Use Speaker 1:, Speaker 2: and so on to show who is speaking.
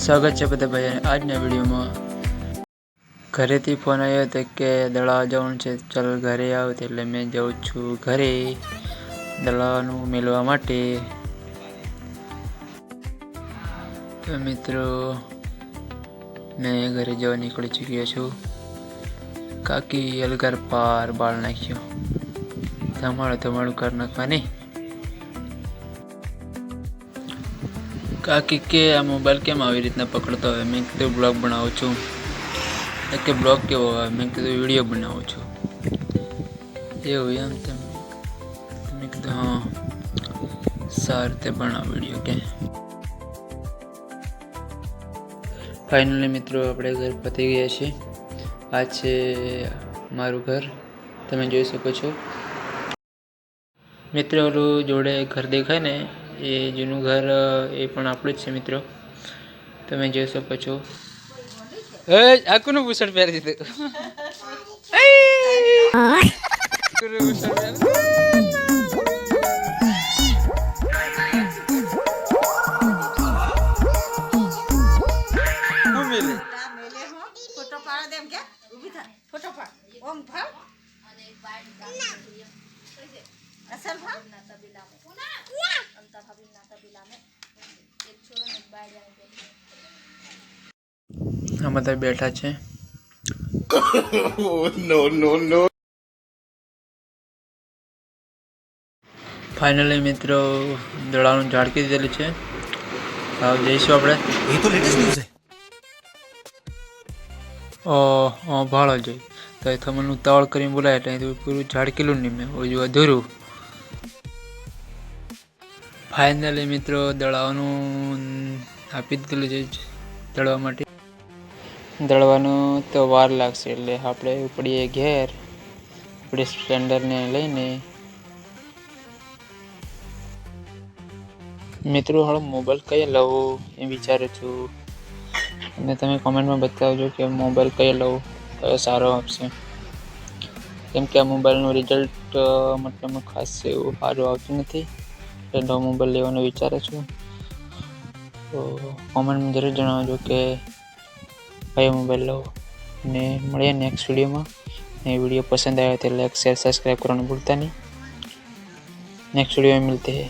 Speaker 1: સ્વાગત છે બધા ભાઈ આજના વિડીયોમાં ઘરેથી ફોન આવ્યો હતો કે દળાવ જવાનું છે. ચાલ ઘરે આવ એટલે મેં જાઉં છું ઘરે દળાવાનું મેળવા માટે. તો મિત્રો, મેં ઘરે જવા નીકળી ચૂક્યો છું. કાકી અલગર પાર બાળ નાખ્યો. તમારું તમારું કર નાખવાની. કાકી કે આ મોબાઈલ કેમ આવી રીતના પકડતો હોય? મેં કીધું બ્લોગ બનાવું છું. કે બ્લોગ કેવો હોય મેં કીધું વીડિયો બનાવું છું. એવું એમ તેમ. મેં કીધું, હા, સારી રીતે બનાવ વીડિયો કે. ફાઇનલી મિત્રો, આપણે ઘર પતી ગયા છીએ. આ છે મારું ઘર. તમે જોઈ શકો છો. મિત્રો જોડે ઘર દેખાય ને એ જૂનું ઘર એ પણ આપણું જ છે મિત્રો. તમે જોઈ શકો છો. આકુનું બુશર્ટ પહેરી દીધું
Speaker 2: ફોટો પાડ દેમ કે ઊભી થા ફોટો પાડ ઓમ ફાડ અસલ ફાડ
Speaker 1: આ બધા બેઠા છે. નો નો નો ફાઇનલી મિત્રો દડાનું ઝાડકી દીધેલું છે. હવે જઈશું આપણે.
Speaker 3: એ તો લેટેસ્ટ ન્યૂઝ છે.
Speaker 1: ઓ ભાળો જઈ તો એ થમણનું તળ કરીને બોલાય એટલે અહીંથી પૂરું ઝાડકેલું નહીં મેં. હજુ અધૂરું ફાઇનલી મિત્રો દળાવાનું આપી દીધેલું છે દળવા માટે. દળવાનું તો વાર લાગશે એટલે આપણે ઉપડીએ ઘેર. આપણે સ્પ્લેન્ડરને લઈને. મિત્રો, હાલ મોબાઈલ કયો લઉં એ વિચારું છું. અને તમે કોમેન્ટમાં બતાવજો કે મોબાઈલ કયો લઉં, કયો સારો આપશે. કેમ કે આ મોબાઈલનું રિઝલ્ટ મતલબ ખાસ એવું સારું આવતું નથી. એટલે નવો મોબાઈલ લેવાનો વિચારે છું. તો કોમેન્ટમાં જરૂર જણાવજો કે કયો મોબાઈલ લઉં અને મળીએ નેક્સ્ટ વિડીયોમાં ને વીડિયો પસંદ આવ્યો તે લાઈક શેર સબસ્ક્રાઈબ કરવાનું ભૂલતા નહીં. નેક્સ્ટ વીડિયો મિલતે હૈ